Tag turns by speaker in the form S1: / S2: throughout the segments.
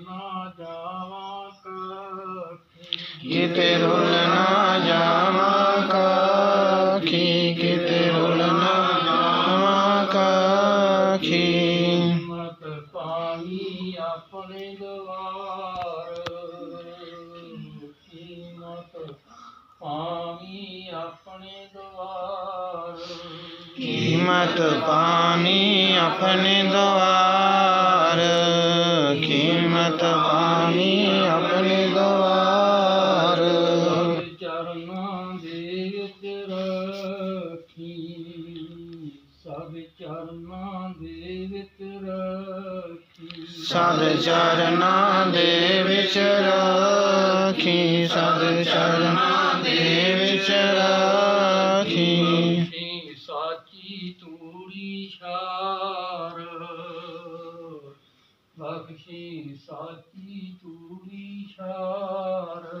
S1: ना जावा किते रुल ना जावा काखी। किते रुल ना
S2: जावा काखी। मत पाई अपने द्वार। कीमत पानी
S1: अपने द्वार। कीमत पानी अपने द्वार। ਕੀਮਤ ਪਾਣੀ ਆਪਣੇ ਦਵਾਰ
S2: ਚਰਨਾਂ ਦੇ ਵਿੱਚ ਰੱਖੀ ਸਭ ਚਰਨਾਂ ਦੇ ਵਿੱਚ ਰੱਖੀ।
S1: ਸਦ ਚਰਨਾਂ ਦੇ ਵਿੱਚ ਰੱਖੀ ਸਦ ਚਰਨਾਂ
S2: ਬਖਸ਼ੀ ਸਾਚੀ ਤੂੜੀ ਸ਼ਾਰ।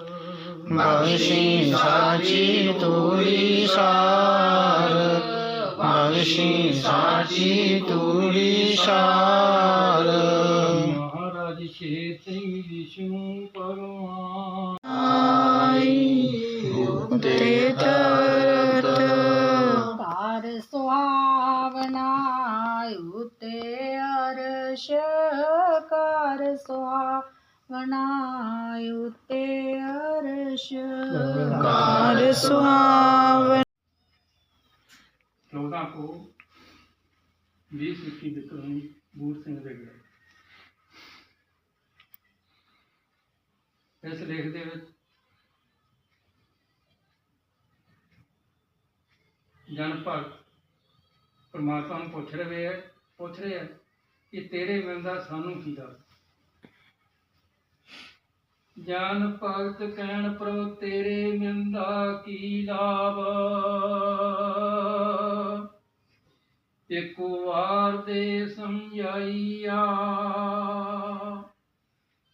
S2: ਬਖਸ਼ੀ ਸਾਚੀ ਤੂੜੀ ਸਾਰ।
S1: ਬਖਸ਼ੀ ਸਾਚੀ ਤੂੜੀ ਸਾਰ।
S2: ਮਹਾਰਾਜ ਛੇਤਰੀ ਵਿਸ਼ਨੂੰ ਭਗਵਾਨ
S1: ਤੇ ਤਰਤ
S3: ਅਰਸ਼ ਘਰ ਸੁਹਾਵਨਾ ਉਤੇ ਅਰਸ਼ ਘਰ ਸੁਹਾਵਨਾ
S2: ਚੌਦਾਂ ਕੋ 20 ਇੱਕੀ ਵਿਕਰਮ ਬੂਟ ਸਿੰਘ ਦੇ ਗਏ ਇਸ ਲੇਖ ਦੇ ਵਿੱਚ ਜਨ ਭਗਤ ਪਰਮਾਤਮਾ ਨੂੰ ਪੁੱਛ ਰਹੇ ਹੈ ਪੁੱਛ ਰਹੇ ਹੈ ਕਿ ਤੇਰੇ ਮਿਲਦਾ ਸਾਨੂੰ ਕੀ ਦੱਸ ਜਾਨ ਭਗਤ ਕਹਿਣ ਪ੍ਰਭ, ਤੇਰੇ ਮਿਲਦਾ ਕੀ ਲਾਭ? ਇੱਕੋ ਵਾਰ ਦੇ ਸਮਝਾਈਆ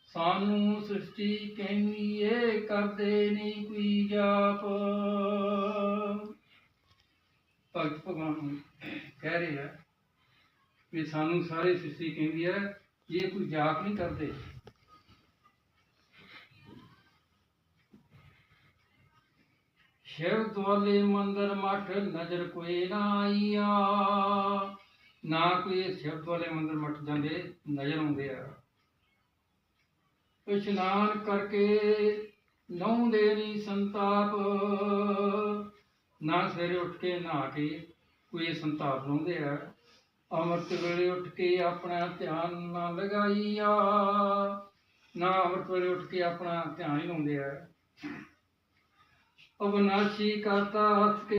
S2: ਸਾਨੂੰ ਸ੍ਰਿਸ਼ਟੀ ਕਹਿੰਦੀ ਏ, ਕਰਦੇ ਨਹੀਂ ਕੋਈ ਜਾਪ। ਭਗਤ ਭਗਵਾਨ ਕਹਿ ਰਿਹਾ ਵੀ ਸਾਨੂੰ ਸਾਰੇ ਸ੍ਰਿਸ਼ਟੀ ਕਹਿੰਦੀ ਹੈ ਇਹ ਕੋਈ ਜਾਪ ਨਹੀਂ ਕਰਦੇ। ਸ਼ਿਵ ਦੁਆਲੇ ਮੰਦਰ ਮਠ ਨਜ਼ਰ ਕੋਈ ਨਾ ਆਈਆ। ਨਾ ਕੋਈ ਸ਼ਿਵ ਦੁਆਲੇ ਮੰਦਰ ਮਠ ਜਾਂਦੇ ਨਜ਼ਰ ਆਉਂਦੇ ਆ। ਇਸ਼ਨਾਨ ਕਰਕੇ ਨਹਾਉਂਦੇ ਨਹੀਂ ਸੰਤਾਪ। ਨਾ ਸਵੇਰੇ ਉੱਠ ਕੇ ਨਹਾ ਕੇ ਕੋਈ ਸੰਤਾਪ ਲਾਉਂਦੇ ਆ। ਅੰਮ੍ਰਿਤ ਵੇਲੇ ਉੱਠ ਕੇ ਆਪਣਾ ਧਿਆਨ ਨਾ ਲਗਾਈਆ। ਨਾ ਅੰਮ੍ਰਿਤ ਵੇਲੇ ਉੱਠ ਕੇ ਆਪਣਾ ਧਿਆਨ ਹੀ ਲਾਉਂਦੇ ਆ। ਅਬਨਾਸ਼ੀ ਕਰਤਾ ਹੱਥ ਕੇ